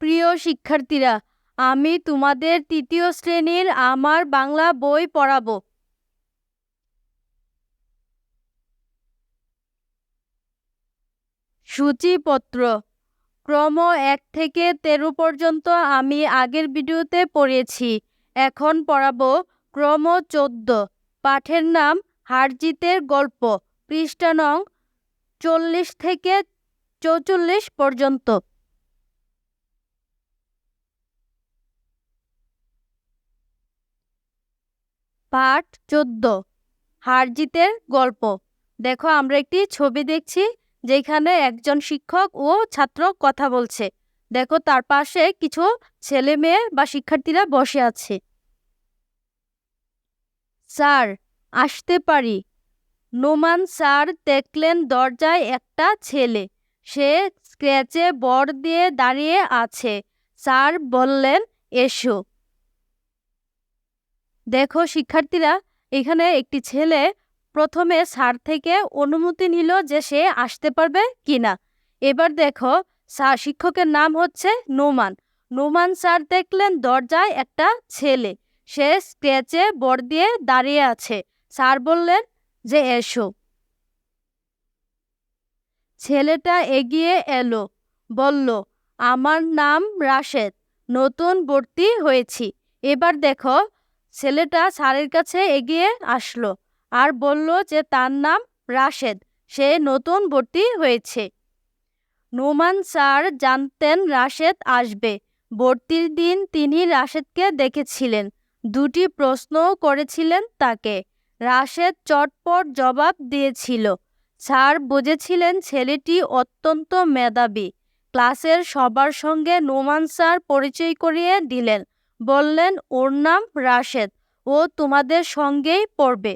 প্রিয় শিক্ষার্থীরা, আমি তোমাদের তৃতীয় শ্রেণির আমার বাংলা বই পড়াবো। সূচিপত্র, ক্রম এক থেকে তেরো পর্যন্ত আমি আগের ভিডিওতে পড়িয়েছি এখন পড়াবো ক্রম চোদ্দ, পাঠের নাম হারজিতের গল্প, পৃষ্ঠা নং চল্লিশ থেকে চৌচল্লিশ পর্যন্ত। পাঠ চোদ্দ। হারজিতের গল্প। দেখো, আমরা একটি ছবি দেখছি যেখানে একজন শিক্ষক ও ছাত্র কথা বলছে। দেখো, তার পাশে কিছু ছেলে মেয়ে বা শিক্ষার্থীরা বসে আছে। স্যার, আসতে পারি। নোমান স্যার দেখলেন দরজায় একটা ছেলে। সে স্ক্র্যাচে বর দিয়ে দাঁড়িয়ে আছে। স্যার বললেন, এসো। দেখো, শিক্ষার্থীরা, এখানে একটি ছেলে প্রথমে স্যার থেকে অনুমতি নিল যে সে আসতে পারবে কিনা। এবার দেখো স্যার শিক্ষকের নাম হচ্ছে নোমান। নোমান স্যার দেখলেন দরজায় একটা ছেলে। সে স্ক্র্যাচে বর দিয়ে দাঁড়িয়ে আছে। স্যার বললেন যে, এসো। ছেলেটা এগিয়ে এলো। বলল, আমার নাম রাশেদ, নতুন ভর্তি হয়েছি। এবার দেখো ছেলেটা স্যারের কাছে এগিয়ে আসলো আর বলল যে তার নাম রাশেদ, সে নতুন ভর্তি হয়েছে। নোমান স্যার জানতেন রাশেদ আসবে। ভর্তির দিন তিনি রাশেদকে দেখেছিলেন। দুটি প্রশ্নও করেছিলেন তাকে। রাশেদ চটপট জবাব দিয়েছিল, স্যার বুঝেছিলেন ছেলেটি অত্যন্ত মেধাবী। ক্লাসের সবার সঙ্গে নোমান স্যার পরিচয় করিয়ে দিলেন। বললেন, ওর নাম রাশেদ। ও তোমাদের সঙ্গেই পড়বে।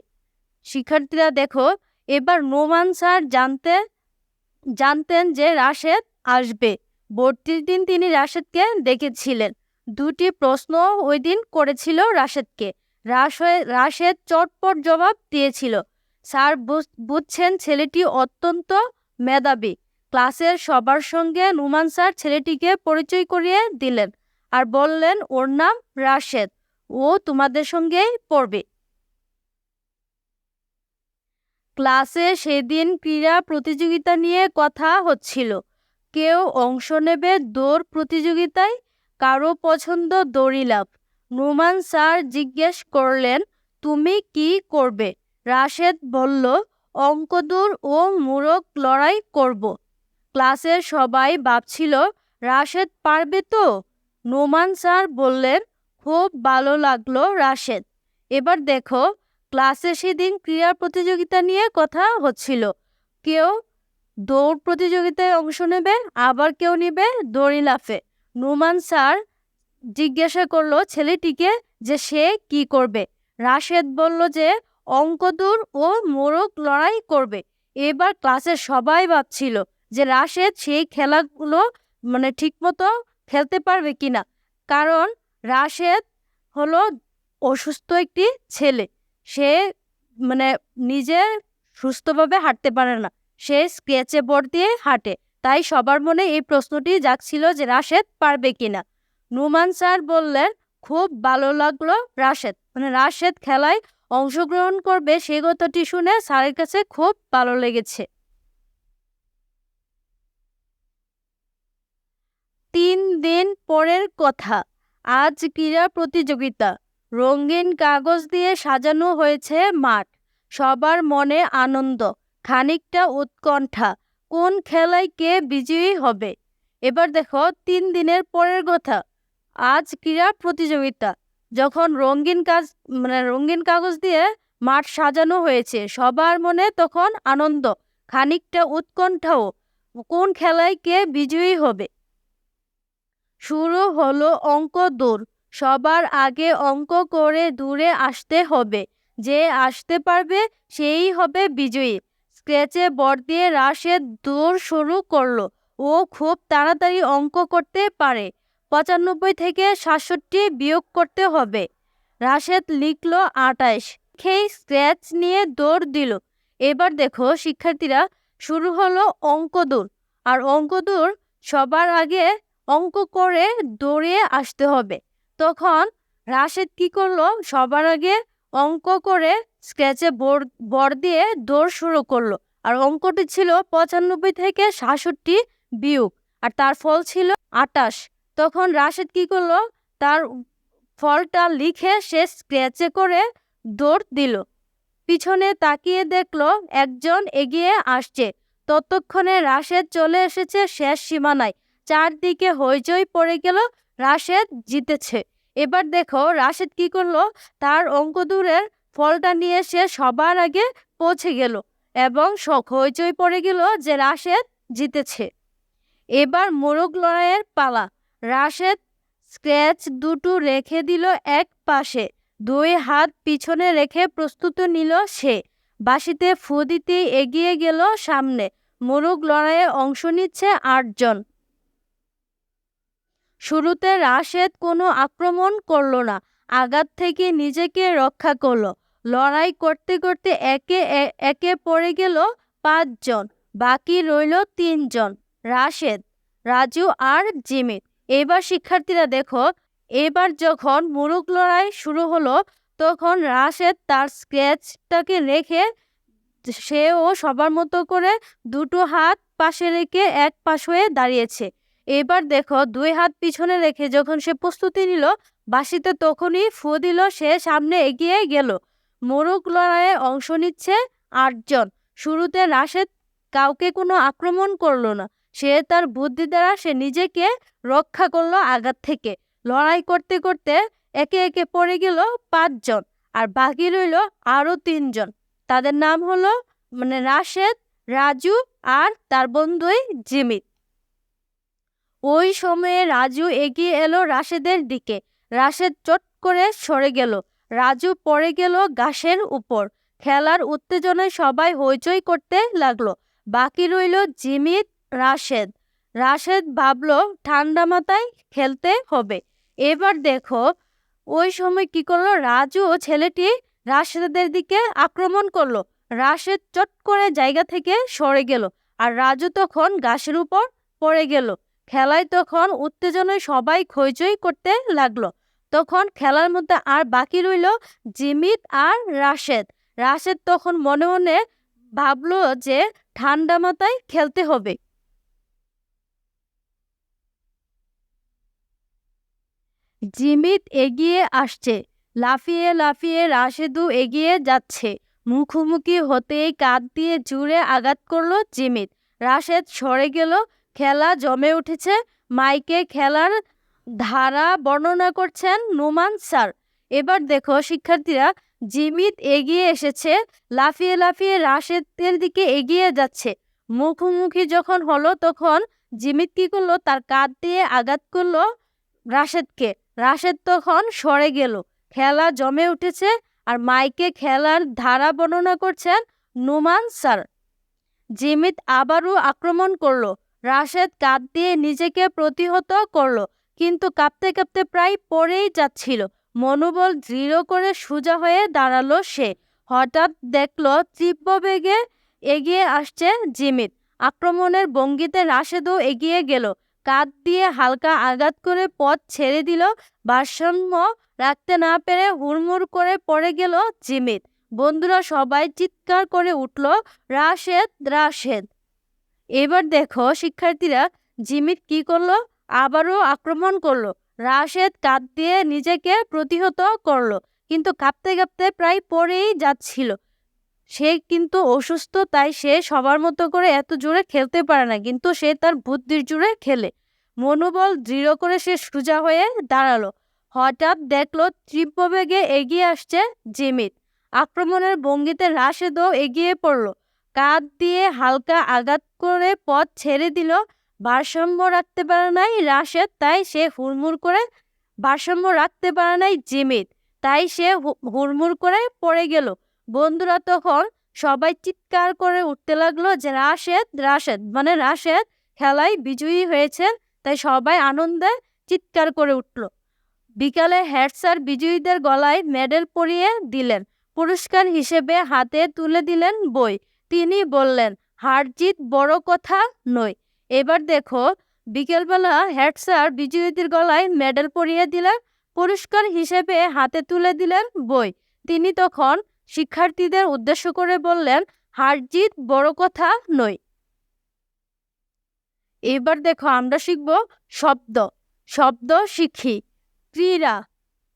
শিক্ষার্থীরা, দেখো, এবার নোমান স্যার জানতে, জানতেন যে রাশেদ আসবে। ভর্তির দিন তিনি রাশেদকে দেখেছিলেন। দুটি প্রশ্ন ওই দিন করেছিল রাশেদকে। রাশেদ চটপট জবাব দিয়েছিল, স্যার বুঝছেন, ছেলেটি অত্যন্ত মেধাবী। ক্লাসের সবার সঙ্গে নুমান স্যার ছেলেটিকে পরিচয় করিয়ে দিলেন। আর বললেন, ওর নাম রাশেদ, ও তোমাদের সঙ্গেই পড়বে। ক্লাসে সেদিন ক্রীড়া প্রতিযোগিতা নিয়ে কথা হচ্ছিল। কেউ অংশ নেবে দৌড় প্রতিযোগিতায়, কারও পছন্দ দড়ি লাভ নোমান স্যার জিজ্ঞেস করলেন, তুমি কি করবে? রাশেদ বলল, অঙ্কদূর ও মূরক লড়াই করব। ক্লাসের সবাই ভাবছিল, রাশেদ পারবে তো? নোমান স্যার বললেন, খুব ভালো লাগল রাশেদ। এবার দেখো, ক্লাসে সেদিন ক্রীড়া প্রতিযোগিতা নিয়ে কথা হচ্ছিল। কেউ দৌড় প্রতিযোগিতায় অংশ নেবে, আবার কেউ নেবে দড়ি লাফে। নোমান স্যার জিজ্ঞাসা করল ছেলেটিকে যে সে কি করবে। রাশেদ বলল যে অঙ্কদূর ও মোরগ লড়াই করবে। এবার ক্লাসের সবাই ভাবছিল যে রাশেদ সেই খেলাগুলো মানে ঠিকমতো খেলতে পারবে কিনা? কারণ রাশেদ হলো অসুস্থ একটি ছেলে। সে মানে নিজে সুস্থভাবে হাঁটতে পারে না। সে স্কেচে বোর্ড দিয়ে হাঁটে। তাই সবার মনে এই প্রশ্নটি যাচ্ছিল যে রাশেদ পারবে কিনা। নুমান স্যার বললেন, খুব ভালো লাগল রাশেদ। মানে রাশেদ খেলায় অংশগ্রহণ করবে সেই কথাটি শুনে স্যারের কাছে খুব ভালো লেগেছে। তিন দিন পরের কথা। আজ ক্রীড়া প্রতিযোগিতা। রঙিন কাগজ দিয়ে সাজানো হয়েছে মাঠ। সবার মনে আনন্দ, খানিকটা উৎকণ্ঠা। কোন খেলায় কে বিজয়ী হবে? এবার দেখো তিন দিনের পরের কথা। আজ ক্রীড়া প্রতিযোগিতা। যখন রঙিন কাজ মানে রঙিন কাগজ দিয়ে মাঠ সাজানো হয়েছে, সবার মনে তখন আনন্দ, খানিকটা উৎকণ্ঠাও। কোন খেলায় কে বিজয়ী হবে? শুরু হলো অঙ্ক দৌড় সবার আগে অঙ্ক করে দূরে আসতে হবে। যে আসতে পারবে, সেই হবে বিজয়ী। স্ক্র্যাচে বর দিয়ে রাশের দৌড় শুরু করল। ও খুব তাড়াতাড়ি অঙ্ক করতে পারে। পঁচানব্বই থেকে সাতষট্টি বিয়োগ করতে হবে। রাশেদ লিখল আটাইশ। খেই স্ক্র্যাচ নিয়ে দৌড় দিল। এবার দেখো, শিক্ষার্থীরা, শুরু হলো অঙ্ক দূর। আর অঙ্ক দূর সবার আগে অঙ্ক করে দৌড়ে আসতে হবে। তখন রাশেদ কি করল? সবার আগে অঙ্ক করে বোর্ড বর দিয়ে দৌড় শুরু করল। আর অঙ্কটি ছিল পঁচানব্বই থেকে সাতষট্টি বিয়োগ, আর তার ফল ছিল আটাশ। তখন রাশেদ কি করল? তার ফলটা লিখে সে স্ক্র্যাচে করে দৌড় দিল। পিছনে তাকিয়ে দেখল একজন এগিয়ে আসছে। ততক্ষণে রাশেদ চলে এসেছে শেষ সীমানায়। চারদিকে হইচই পড়ে গেল, রাশেদ জিতেছে। এবার দেখো, রাশেদ কি করল? তার অঙ্ক দূরের ফলটা নিয়ে সে সবার আগে পৌঁছে গেল এবং হইচই পড়ে গেল যে রাশেদ জিতেছে। এবার মোরগ লড়াইয়ের পালা। রাশেদ স্ক্র্যাচ দুটো রেখে দিল এক পাশে, দুই হাত পিছনে রেখে প্রস্তুত নিল সে। বাঁশিতে ফু দিতে এগিয়ে গেল সামনে। মোরগ লড়াইয়ে অংশ নিচ্ছে আটজন। শুরুতে রাশেদ কোনো আক্রমণ করল না, আঘাত থেকে নিজেকে রক্ষা করল। লড়াই করতে করতে একে একে পড়ে গেল পাঁচজন, বাকি রইল তিনজন, রাশেদ, রাজু আর জিমিত এবার শিক্ষার্থীরা দেখো, এবার যখন মুরুগ লড়াই শুরু হলো, তখন রাশেদ তার স্কেচটাকে রেখে সেও সবার মতো করে দুটো হাত পাশে রেখে এক পাশ হয়ে দাঁড়িয়েছে। এবার দেখো দুই হাত পিছনে রেখে যখন সে প্রস্তুতি নিল বাসিতে তখনই ফু দিল, সে সামনে এগিয়ে গেল। মোরগ লড়াইয়ে অংশ নিচ্ছে আটজন। শুরুতে রাশেদ কাউকে কোনো আক্রমণ করল না, সে তার বুদ্ধি দ্বারা সে নিজেকে রক্ষা করল আঘাত থেকে। লড়াই করতে করতে একে একে পড়ে গেল পাঁচজন আর বাকি রইল আরও তিনজন। তাদের নাম হলো মানে রাশেদ, রাজু আর তার বন্ধুই জিমিত। ওই সময়ে রাজু এগিয়ে এলো রাশেদের দিকে। রাশেদ চট করে সরে গেল। রাজু পড়ে গেল ঘাসের উপর। খেলার উত্তেজনায় সবাই হইচই করতে লাগল। বাকি রইল জিমিত রাশেদ। রাশেদ ভাবল, ঠান্ডা মাথায় খেলতে হবে। এবার দেখো, ওই সময় কি করল? রাজু ও ছেলেটি রাশেদের দিকে আক্রমণ করল। রাশেদ চট করে জায়গা থেকে সরে গেল। আর রাজু তখন গাছের উপর পড়ে গেল। খেলায় তখন উত্তেজনায় সবাই খইচই করতে লাগল। তখন খেলার মধ্যে আর বাকি রইল জিমিত আর রাশেদ। রাশেদ তখন মনে মনে ভাবলো যে ঠান্ডা মাথায় খেলতে হবে। জিমিত এগিয়ে আসছে। লাফিয়ে লাফিয়ে রাশেদু এগিয়ে যাচ্ছে। মুখোমুখি হতেই কাঁধ দিয়ে জুড়ে আঘাত করল জিমিত। রাশেদ সরে গেল খেলা জমে উঠেছে। মাইকে খেলার ধারা বর্ণনা করছেন নোমান স্যার। এবার দেখো, শিক্ষার্থীরা, জিমিত এগিয়ে এসেছে, লাফিয়ে লাফিয়ে রাশেদের দিকে এগিয়ে যাচ্ছে। মুখোমুখি যখন হলো, তখন জিমিত কি করল? তার কাঁধ দিয়ে আঘাত করল রাশেদকে। রাশেদ তখন সরে গেল। খেলা জমে উঠেছে আর মাইকে খেলার ধারা বর্ণনা করছেন নুমান স্যার। জিমিত আবারও আক্রমণ করল। রাশেদ কাঁধ দিয়ে নিজেকে প্রতিহত করল, কিন্তু কাঁপতে কাঁপতে প্রায় পড়েই যাচ্ছিল। মনোবল দৃঢ় করে সোজা হয়ে দাঁড়াল সে। হঠাৎ দেখল তীব্র বেগে এগিয়ে আসছে জিমিত। আক্রমণের বঙ্গিতে রাশেদও এগিয়ে গেল। কাঁধ দিয়ে হালকা আঘাত করে পথ ছেড়ে দিল। ভারসাম্য রাখতে না পেরে হুড়মুড় করে পড়ে গেল জিমিত। বন্ধুরা সবাই চিৎকার করে উঠল, রাশেদ রাশেদ। এবার দেখো শিক্ষার্থীরা জিমিত কি করল? আবারও আক্রমণ করল। রাশেদ কাঁধ দিয়ে নিজেকে প্রতিহত করল, কিন্তু কাঁপতে কাঁপতে প্রায় পড়েই যাচ্ছিল। সে কিন্তু অসুস্থ, তাই সে সবার মতো করে এত জোরে খেলতে পারে না, কিন্তু সে তার বুদ্ধির জোরে খেলে। মনোবল দৃঢ় করে সে সোজা হয়ে দাঁড়াল। হঠাৎ দেখল তীব্র বেগে এগিয়ে আসছে জিমিত। আক্রমণের ভঙ্গিতে রাশেদও এগিয়ে পড়ল। কাঁধ দিয়ে হালকা আঘাত করে পথ ছেড়ে দিল। ভারসাম্য রাখতে পারে নাই রাশেদ, তাই সে হুড়মুড় করে ভারসাম্য রাখতে পারে নাই জিমিত, তাই সে হুড়মুড় করে পড়ে গেল। বন্ধুরা তখন সবাই চিৎকার করে উঠতে লাগল যে, রাশেদ রাশেদ। মানে রাশেদ খেলায় বিজয়ী হয়েছে, তাই সবাই আনন্দে চিৎকার করে উঠল। বিকালে হেড স্যার বিজয়ীদের গলায় মেডেল পরিয়ে দিলেন। পুরস্কার হিসেবে হাতে তুলে দিলেন বই। তিনি বললেন হার জিত বড় কথা নয়। এবার দেখো, বিকেলবেলা হেড স্যার বিজয়ীদের গলায় মেডেল পরিয়ে দিলেন, পুরস্কার হিসেবে হাতে তুলে দিলেন বই। তিনি তখন শিক্ষার্থীদের উদ্দেশ্য করে বললেন হার জিত বড় কথা নয়। এবার দেখো, আমরা শিখব শব্দ। শব্দ শিখি। ক্রীড়া,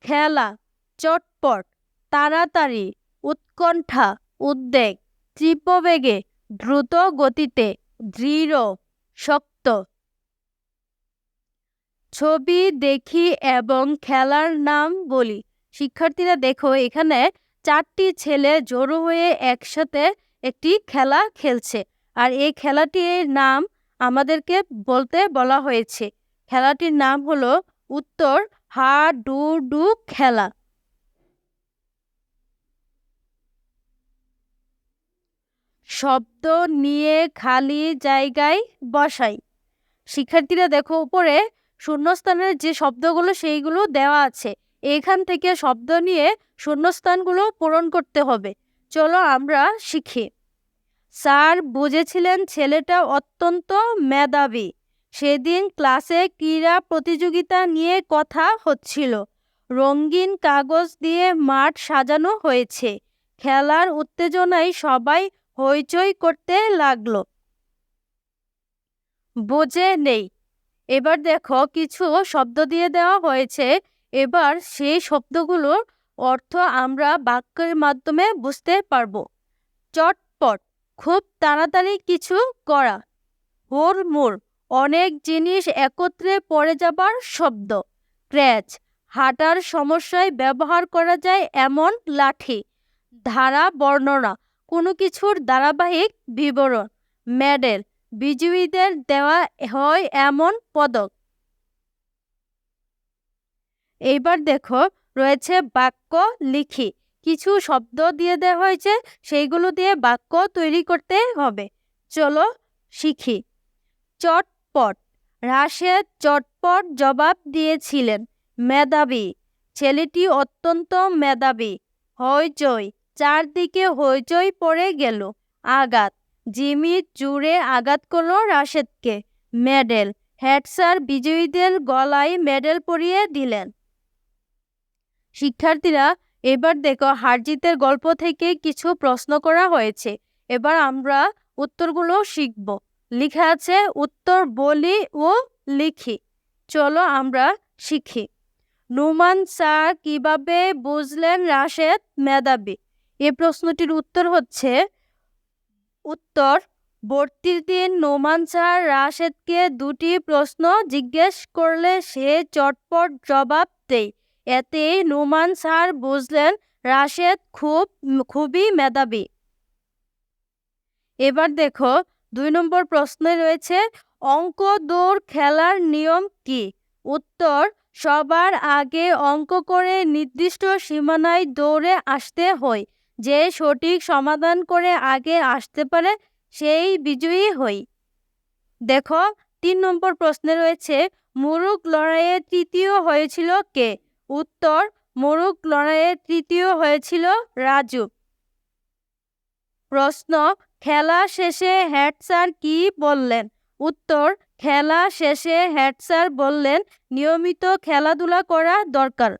খেলা, চটপট, তাড়াতাড়ি, উৎকণ্ঠা, উদ্বেগ। তীব্রবেগে দ্রুত গতিতে দৃঢ়, শক্ত। ছবি দেখি এবং খেলার নাম বলি। শিক্ষার্থীরা, দেখো, এখানে চারটি ছেলে জড়ো হয়ে একসাথে একটি খেলা খেলছে। আর এই খেলাটির নাম আমাদেরকে বলতে বলা হয়েছে। খেলাটির নাম হলো উত্তর হা ডু ডু খেলা। শব্দ নিয়ে খালি জায়গায় বসাই। শিক্ষার্থীরা দেখো, উপরে শূন্যস্থানের যে শব্দগুলো, সেইগুলো দেওয়া আছে। এখান থেকে শব্দ নিয়ে শূন্যস্থানগুলো পূরণ করতে হবে। চলো আমরা শিখি। স্যার বুঝেছিলেন ছেলেটা অত্যন্ত মেধাবী। সেদিন ক্লাসে ক্রীড়া প্রতিযোগিতা নিয়ে কথা হচ্ছিল। রঙিন কাগজ দিয়ে মাঠ সাজানো হয়েছে। খেলার উত্তেজনায় সবাই হইচই করতে লাগল। বোঝে নেই। এবার দেখো কিছু শব্দ দিয়ে দেওয়া হয়েছে। এবার সেই শব্দগুলোর অর্থ আমরা বাক্যের মাধ্যমে বুঝতে পারব। চটপট, খুব তাড়াতাড়ি কিছু করা। হুড়মুড়, অনেক জিনিস একত্রে পড়ে যাবার শব্দ। ক্র্যাচ, হাঁটার সমস্যায় ব্যবহার করা যায় এমন লাঠি। ধারা, বর্ণনা কোনো কিছুর ধারাবাহিক বিবরণ মেডেল, বিজয়ীদের দেওয়া হয় এমন পদক। এইবার দেখো রয়েছে বাক্য লিখি। কিছু শব্দ দিয়ে দেওয়া হয়েছে সেইগুলো দিয়ে বাক্য তৈরি করতে হবে। চলো শিখি। চটপট। রাশেদ চটপট জবাব দিয়েছিলেন মেধাবী। ছেলেটি অত্যন্ত মেধাবী। হয় হইচই। চারদিকে হইচই পড়ে গেল। আঘাত। জিমি জুড়ে আঘাত করল রাশেদকে। মেডেল। হেড স্যার বিজয়ীদের গলায় মেডেল পরিয়ে দিলেন। শিক্ষার্থীরা, এবার দেখো হারজিতের গল্প থেকে কিছু প্রশ্ন করা হয়েছে। এবার আমরা উত্তরগুলো শিখব। লিখা আছে, উত্তর বলি ও লিখি। চলো আমরা শিখি। নুমান স্যার কীভাবে বুঝলেন রাশেদ মেধাবী? এই প্রশ্নটির উত্তর হচ্ছে, উত্তর ভর্তির দিন নোমান স্যার রাশেদকে দুটি প্রশ্ন জিজ্ঞেস করলে সে চটপট জবাব দেয়। এতে নোমান স্যার বুঝলেন রাশেদ খুব, খুবই মেধাবী। এবার দেখো, দুই নম্বর প্রশ্নে রয়েছে, অঙ্ক দৌড় খেলার নিয়ম কি? উত্তর, সবার আগে অঙ্ক করে নির্দিষ্ট সীমানায় দৌড়ে আসতে হয়। যে সঠিক সমাধান করে আগে আসতে পারে, সেই বিজয়ী হই। দেখো, তিন নম্বর প্রশ্নে রয়েছে, মুরুগ লড়াইয়ে তৃতীয় হয়েছিল কে? উত্তর, মুরুগ লড়াইয়ে তৃতীয় হয়েছিল রাজু। প্রশ্ন, খেলা শেষে হেড স্যার কি বললেন? উত্তর, খেলা শেষে হেড স্যার বললেন, নিয়মিত খেলাধুলা করা দরকার।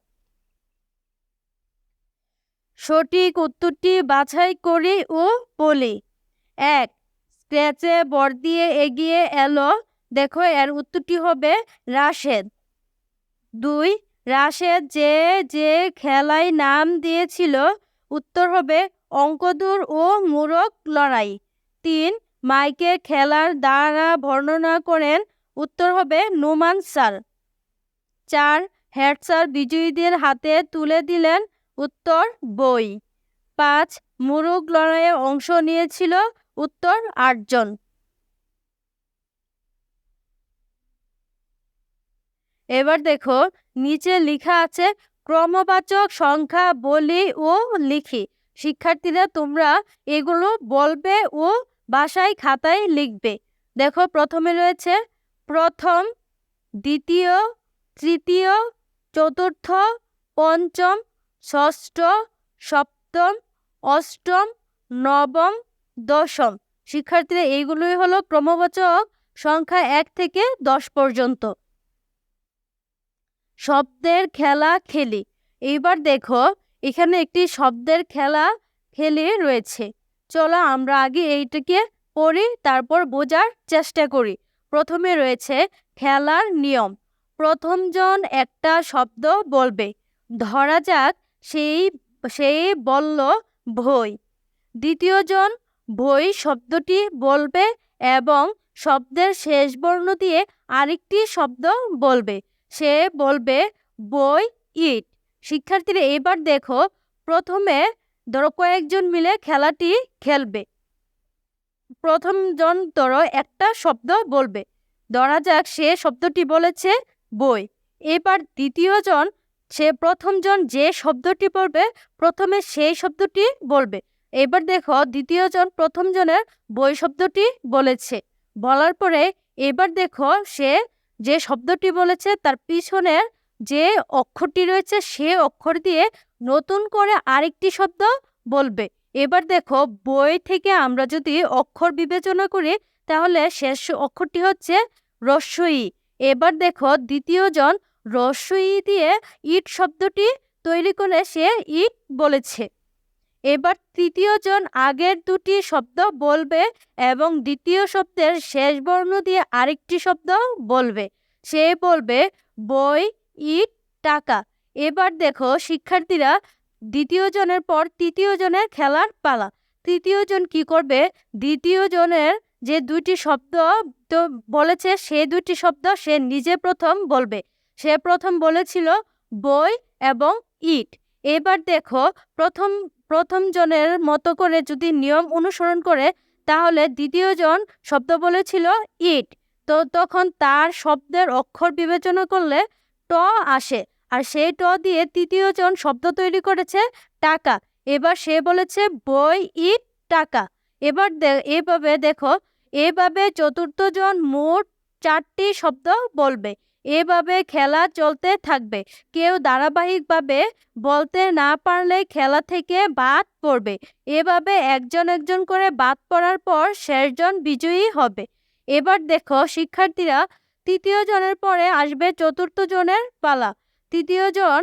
সঠিক উত্তরটি বাছাই করি ও বলি। এক, স্ক্র্যাচে বর দিয়ে এগিয়ে এলো। দেখো, এর উত্তরটি হবে রাশেদ। দুই, রাশেদ যে যে খেলায় নাম দিয়েছিল, উত্তর হবে অঙ্কদূর ও মূরক লড়াই। তিন, মাইকে খেলার দ্বারা বর্ণনা করেন, উত্তর হবে নোমান স্যার। চার, হেড স্যার বিজয়ীদের হাতে তুলে দিলেন উত্তর বই। পাঁচ মুরুগ লড়াইয়ে অংশ নিয়েছিল উত্তর আটজন। এবার দেখো, নিচে লেখা আছে, ক্রমবাচক সংখ্যা বলি ও লিখি। শিক্ষার্থীরা তোমরা এগুলো বলবে ও বাসায় খাতায় লিখবে। দেখো, প্রথমে রয়েছে, প্রথম, দ্বিতীয়, তৃতীয়, চতুর্থ, পঞ্চম ষষ্ঠ, সপ্তম, অষ্টম, নবম, দশম। শিক্ষার্থীরা এইগুলোই হলো ক্রমবাচক সংখ্যা এক থেকে দশ পর্যন্ত। শব্দের খেলা খেলি। এইবার দেখো, এখানে একটি শব্দের খেলা খেলে রয়েছে। চলো আমরা আগে এইটাকে পড়ি, তারপর বোঝার চেষ্টা করি। প্রথমে রয়েছে খেলার নিয়ম। প্রথমজন একটা শব্দ বলবে। ধরা যাক সেই, সে বলল, ভই। দ্বিতীয়জন, ভই শব্দটি বলবে এবং শব্দের শেষ বর্ণ দিয়ে আরেকটি শব্দ বলবে। সে বলবে বই ইট। শিক্ষার্থীরা, এবার দেখো, প্রথমে ধরো কয়েকজন মিলে খেলাটি খেলবে। প্রথমজন ধরো একটা শব্দ বলবে। ধরা যাক সে শব্দটি বলেছে বই এবার দ্বিতীয়জন সে প্রথমজন যে শব্দটি বলবে প্রথমে সেই শব্দটি বলবে। এবার দেখো দ্বিতীয়জন প্রথমজনের বই শব্দটি বলেছে। বলার পরে এবার দেখো, সে যে শব্দটি বলেছে, তার পিছনের যে অক্ষরটি রয়েছে, সে অক্ষর দিয়ে নতুন করে আরেকটি শব্দ বলবে। এবার দেখো, বই থেকে আমরা যদি অক্ষর বিবেচনা করি, তাহলে শেষ অক্ষরটি হচ্ছে রস্বই এবার দেখো দ্বিতীয়জন রস্বই দিয়ে ইট শব্দটি তৈরি করে সে ইট বলেছে। এবার তৃতীয়জন আগের দুটি শব্দ বলবে এবং দ্বিতীয় শব্দের শেষ বর্ণ দিয়ে আরেকটি শব্দ বলবে। সে বলবে, বই, ইট, টাকা। এবার দেখো শিক্ষার্থীরা দ্বিতীয় জনের পর তৃতীয় জনের খেলার পালা। তৃতীয় জন কি করবে? দ্বিতীয় জনের যে দুটি শব্দ তো বলেছে সে দুটি শব্দ সে নিজে প্রথম বলবে। সে প্রথম বলেছিল বই এবং ইট। এবার দেখো, প্রথম প্রথম জনের মতো করে যদি নিয়ম অনুসরণ করে, তাহলে দ্বিতীয় জন শব্দ বলেছিল ইট। তো তখন তার শব্দের অক্ষর বিবেচনা করলে ট আসে, আর সেই ট দিয়ে তৃতীয় জন শব্দ তৈরি করেছে টাকা। এবার সে বলেছে বই, ইট, টাকা। এবার এভাবে দেখো, এভাবে চতুর্থ জন মোট চারটি শব্দ বলবে। এভাবে খেলা চলতে থাকবে। কেউ ধারাবাহিকভাবে বলতে না পারলে খেলা থেকে বাদ পড়বে। এভাবে একজন একজন করে বাদ পড়ার পর শেষজন বিজয়ী হবে। এবার দেখো শিক্ষার্থীরা তৃতীয় জনের পরে আসবে চতুর্থ জনের পালা। তৃতীয় জন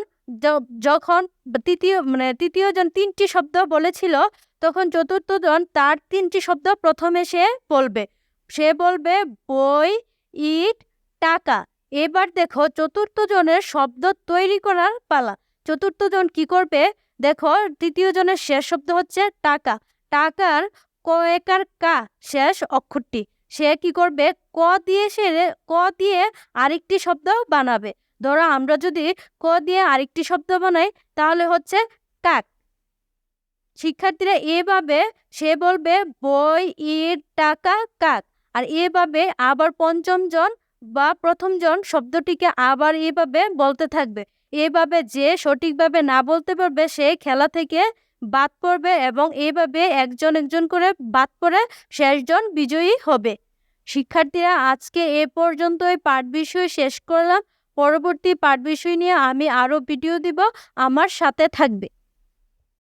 যখন তৃতীয় মানে তৃতীয় জন তিনটি শব্দ বলেছিল, তখন চতুর্থ জন তার তিনটি শব্দ প্রথমে সে বলবে। সে বলবে বই, ইট, টাকা। এবার দেখো চতুর্থ জনের শব্দ তৈরি করার পালা। চতুর্থ জন কি করবে? দেখো তৃতীয় জনের শেষ শব্দ হচ্ছে টাকা। টাকার কয়েকার কা, শেষ অক্ষরটি। সে কি করবে? ক দিয়ে সে ক দিয়ে আরেকটি শব্দ বানাবে। ধরো, আমরা যদি ক দিয়ে আরেকটি শব্দ বানাই, তাহলে হচ্ছে কাক শিক্ষার্থীরা এভাবে, সে বলবে বই, ইট, টাকা, কাক। আর এভাবে আবার পঞ্চম জন বা প্রথমজন শব্দটিকে আবার এভাবে বলতে থাকবে। এভাবে যে সঠিকভাবে না বলতে পারবে, সে খেলা থেকে বাদ পড়বে এবং এভাবে একজন একজন করে বাদ পড়ে শেষজন বিজয়ী হবে। শিক্ষার্থীরা, আজকে এ পর্যন্তই পাঠ বিষয় শেষ করলাম। পরবর্তী পাঠ বিষয় নিয়ে আমি আরও ভিডিও দিব। আমার সাথে থাকবে।